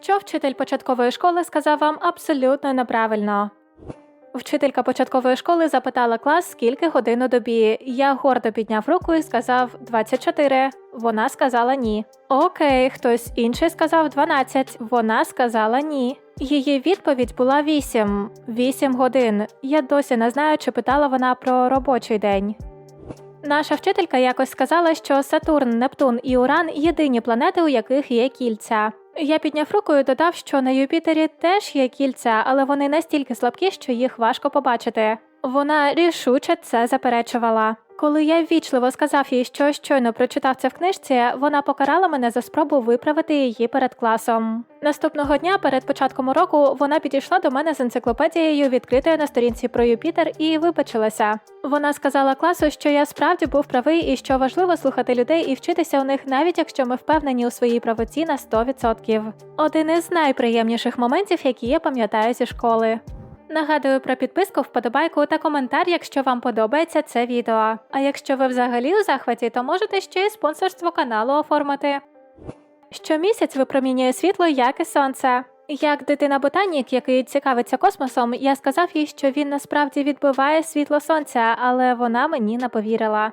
Що вчитель початкової школи сказав вам абсолютно неправильно. Вчителька початкової школи запитала клас, скільки годин у добі. Я гордо підняв руку і сказав 24. Вона сказала ні. Окей, хтось інший сказав 12. Вона сказала ні. Її відповідь була 8. 8 годин. Я досі не знаю, чи питала вона про робочий день. Наша вчителька якось сказала, що Сатурн, Нептун і Уран єдині планети, у яких є кільця. Я підняв руку і додав, що на Юпітері теж є кільця, але вони настільки слабкі, що їх важко побачити. Вона рішуче це заперечувала. Коли я ввічливо сказав їй, що щойно прочитав це в книжці, вона покарала мене за спробу виправити її перед класом. Наступного дня, перед початком уроку, вона підійшла до мене з енциклопедією, відкритою на сторінці про Юпітер, і вибачилася. Вона сказала класу, що я справді був правий і що важливо слухати людей і вчитися у них, навіть якщо ми впевнені у своїй правоті на 100%. Один із найприємніших моментів, які я пам'ятаю зі школи. Нагадую про підписку, вподобайку та коментар, якщо вам подобається це відео. А якщо ви взагалі у захваті, то можете ще й спонсорство каналу оформити. Щомісяць випромінює світло, як і сонце. Як дитина ботанік, який цікавиться космосом, я сказав їй, що він насправді відбиває світло сонця, але вона мені не повірила.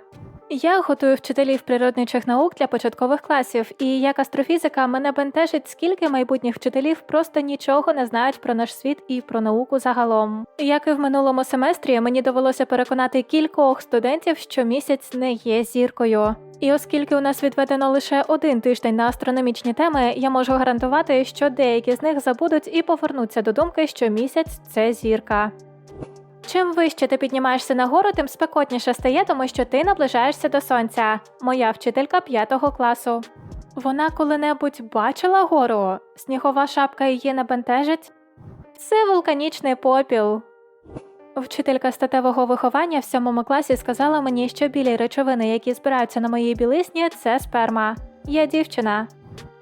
Я готую вчителів природничих наук для початкових класів, і як астрофізика мене бентежить, скільки майбутніх вчителів просто нічого не знають про наш світ і про науку загалом. Як і в минулому семестрі, мені довелося переконати кількох студентів, що місяць не є зіркою. І оскільки у нас відведено лише один тиждень на астрономічні теми, я можу гарантувати, що деякі з них забудуть і повернуться до думки, що місяць це зірка. Чим вище ти піднімаєшся нагору, тим спекотніше стає, тому що ти наближаєшся до сонця. Моя вчителька п'ятого класу. Вона коли-небудь бачила гору? Снігова шапка її не бентежить? Це вулканічний попіл. Вчителька статевого виховання в сьомому класі сказала мені, що білі речовини, які збираються на моїй білизні, це сперма. Я дівчина.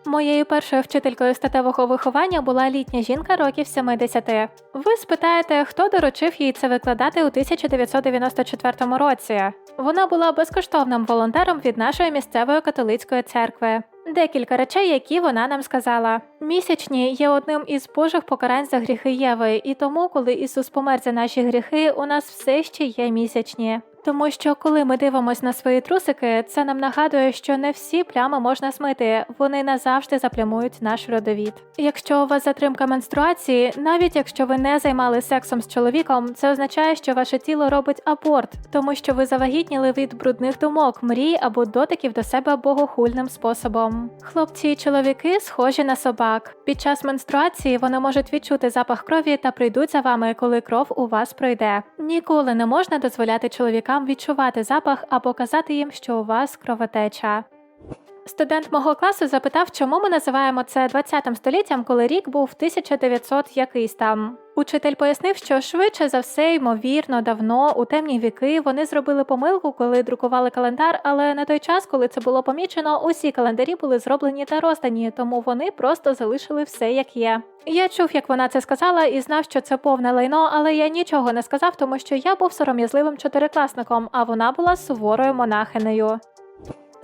Моєю першою вчителькою статевого виховання була літня жінка років 70. Ви спитаєте, хто доручив їй це викладати у 1994 році. Вона була безкоштовним волонтером від нашої місцевої католицької церкви. Декілька речей, які вона нам сказала. Місячні є одним із божих покарань за гріхи Єви, і тому, коли Ісус помер за наші гріхи, у нас все ще є місячні. Тому що коли ми дивимося на свої трусики, це нам нагадує, що не всі плями можна смити, вони назавжди заплямують наш родовід. Якщо у вас затримка менструації, навіть якщо ви не займали сексом з чоловіком, це означає, що ваше тіло робить аборт, тому що ви завагітніли від брудних думок, мрій або дотиків до себе богохульним способом. Хлопці і чоловіки схожі на собак. Під час менструації вони можуть відчути запах крові та прийдуть за вами, коли кров у вас пройде. Ніколи не можна дозволяти чоловікам відчувати запах або казати їм, що у вас кровотеча. Студент мого класу запитав, чому ми називаємо це 20 століттям, коли рік був 1900 якийсь там. Учитель пояснив, що швидше за все, ймовірно, давно, у темні віки, вони зробили помилку, коли друкували календар, але на той час, коли це було помічено, усі календарі були зроблені та роздані, тому вони просто залишили все як є. Я чув, як вона це сказала, і знав, що це повне лайно, але я нічого не сказав, тому що я був сором'язливим чотирикласником, а вона була суворою монахинею.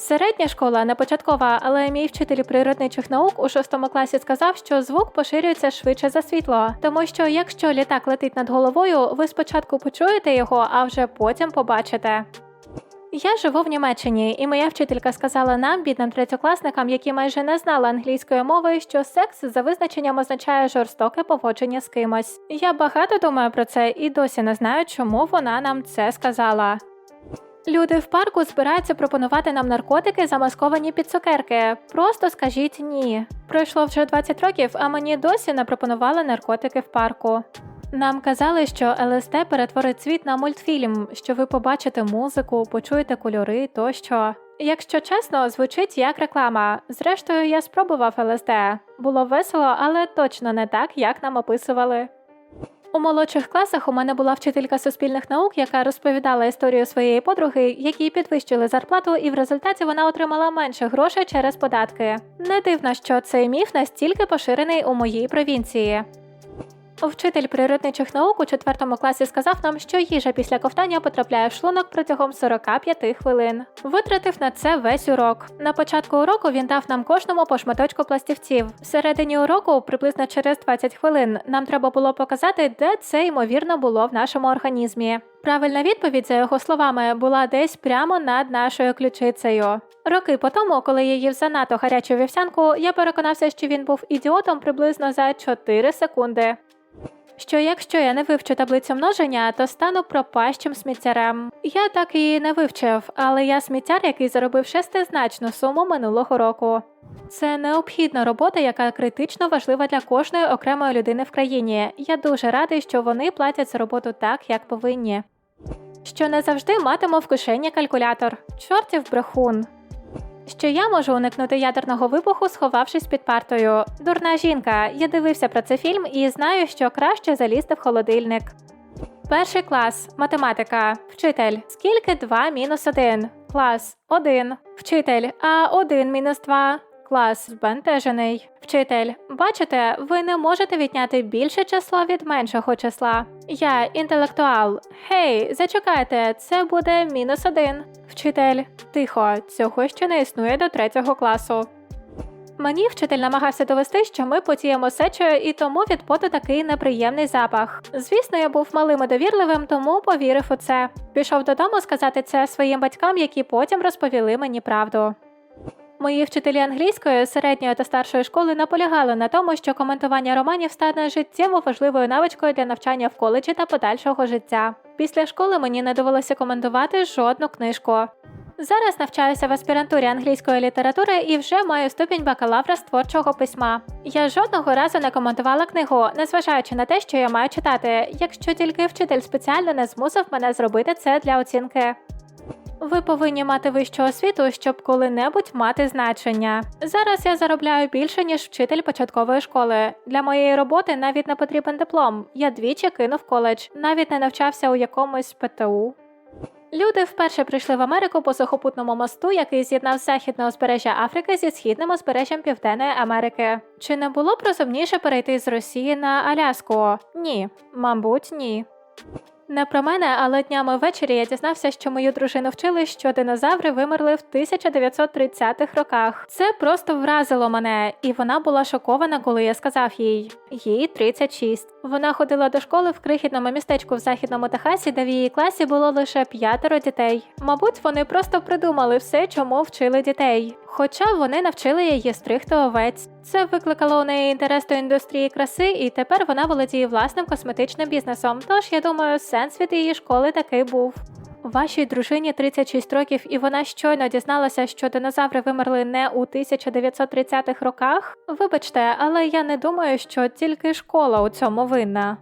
Середня школа не початкова, але мій вчитель природничих наук у шостому класі сказав, що звук поширюється швидше за світло, тому що якщо літак летить над головою, ви спочатку почуєте його, а вже потім побачите. Я живу в Німеччині, і моя вчителька сказала нам, бідним третьокласникам, які майже не знали англійської мови, що секс за визначенням означає жорстоке поводження з кимось. Я багато думаю про це і досі не знаю, чому вона нам це сказала. Люди в парку збираються пропонувати нам наркотики, замасковані під цукерки. Просто скажіть ні. Пройшло вже 20 років, а мені досі не пропонували наркотики в парку. Нам казали, що ЛСД перетворить світ на мультфільм, що ви побачите музику, почуєте кольори тощо. Якщо чесно, звучить як реклама. Зрештою, я спробував ЛСД. Було весело, але точно не так, як нам описували. У молодших класах у мене була вчителька суспільних наук, яка розповідала історію своєї подруги, якій підвищили зарплату, і в результаті вона отримала менше грошей через податки. Не дивно, що цей міф настільки поширений у моїй провінції. Вчитель природничих наук у четвертому класі сказав нам, що їжа після ковтання потрапляє в шлунок протягом 45 хвилин. Витратив на це весь урок. На початку уроку він дав нам кожному по шматочку пластівців. Всередині уроку, приблизно через 20 хвилин, нам треба було показати, де це ймовірно було в нашому організмі. Правильна відповідь, за його словами, була десь прямо над нашою ключицею. Роки по тому, коли я їв занадто гарячу вівсянку, я переконався, що він був ідіотом приблизно за 4 секунди. Що якщо я не вивчу таблицю множення, то стану пропащим сміттярем. Я так її не вивчив, але я сміттяр, який заробив шестизначну суму минулого року. Це необхідна робота, яка критично важлива для кожної окремої людини в країні. Я дуже радий, що вони платять за роботу так, як повинні. Що не завжди матиму в кишені калькулятор. Чортів брехун. Що я можу уникнути ядерного вибуху, сховавшись під партою. Дурна жінка. Я дивився про це фільм і знаю, що краще залізти в холодильник. Перший клас. Математика. Вчитель. Скільки 2 мінус 1? Клас 1. Вчитель. А 1 мінус 2? Клас збентежений. Вчитель. Бачите, ви не можете відняти більше число від меншого числа. Я інтелектуал. Гей, зачекайте, це буде мінус 1. Вчитель. Тихо, цього ще не існує до третього класу. Мені вчитель намагався довести, що ми потіємо сечею, і тому від поту такий неприємний запах. Звісно, я був малим і довірливим, тому повірив у це. Пішов додому сказати це своїм батькам, які потім розповіли мені правду. Мої вчителі англійської середньої та старшої школи наполягали на тому, що коментування романів стане життєво важливою навичкою для навчання в коледжі та подальшого життя. Після школи мені не довелося коментувати жодну книжку. Зараз навчаюся в аспірантурі англійської літератури і вже маю ступінь бакалавра з творчого письма. Я жодного разу не коментувала книгу, незважаючи на те, що я маю читати, якщо тільки вчитель спеціально не змусив мене зробити це для оцінки. Ви повинні мати вищу освіту, щоб коли-небудь мати значення. Зараз я заробляю більше, ніж вчитель початкової школи. Для моєї роботи навіть не потрібен диплом. Я двічі кинув коледж, навіть не навчався у якомусь ПТУ. Люди вперше прийшли в Америку по сухопутному мосту, який з'єднав західне узбережжя Африки зі східним узбережжям Південної Америки. Чи не було б розумніше перейти з Росії на Аляску? Ні, мабуть, ні. Не про мене, але днями ввечері я дізнався, що мою дружину вчили, що динозаври вимерли в 1930-х роках. Це просто вразило мене, і вона була шокована, коли я сказав їй. Їй 36. Вона ходила до школи в крихітному містечку в західному Техасі, де в її класі було лише п'ятеро дітей. Мабуть, вони просто придумали все, чому вчили дітей. Хоча вони навчили її стригти овець. Це викликало у неї інтерес до індустрії краси, і тепер вона володіє власним косметичним бізнесом. Тож я думаю, сенс від її школи такий був. Вашій дружині 36 років, і вона щойно дізналася, що динозаври вимерли не у 1930-х роках. Вибачте, але я не думаю, що тільки школа у цьому винна.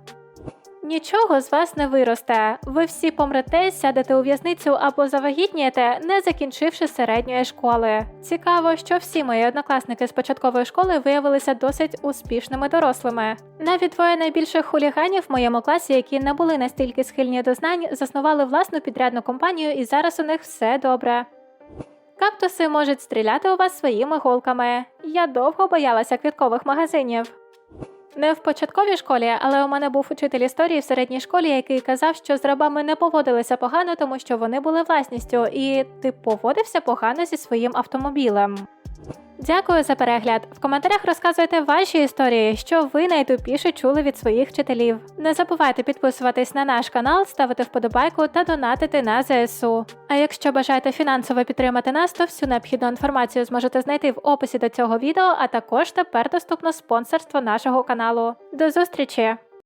Нічого з вас не виросте. Ви всі помрете, сядете у в'язницю або завагітнієте, не закінчивши середньої школи. Цікаво, що всі мої однокласники з початкової школи виявилися досить успішними дорослими. Навіть двоє найбільших хуліганів в моєму класі, які не були настільки схильні до знань, заснували власну підрядну компанію, і зараз у них все добре. Кактуси можуть стріляти у вас своїми голками. Я довго боялася квіткових магазинів. Не в початковій школі, але у мене був учитель історії в середній школі, який казав, що з рабами не поводилися погано, тому що вони були власністю, і ти поводився погано зі своїм автомобілем. Дякую за перегляд. В коментарях розказуйте ваші історії, що ви найтупіше чули від своїх вчителів. Не забувайте підписуватись на наш канал, ставити вподобайку та донатити на ЗСУ. А якщо бажаєте фінансово підтримати нас, то всю необхідну інформацію зможете знайти в описі до цього відео, а також тепер доступно спонсорство нашого каналу. До зустрічі!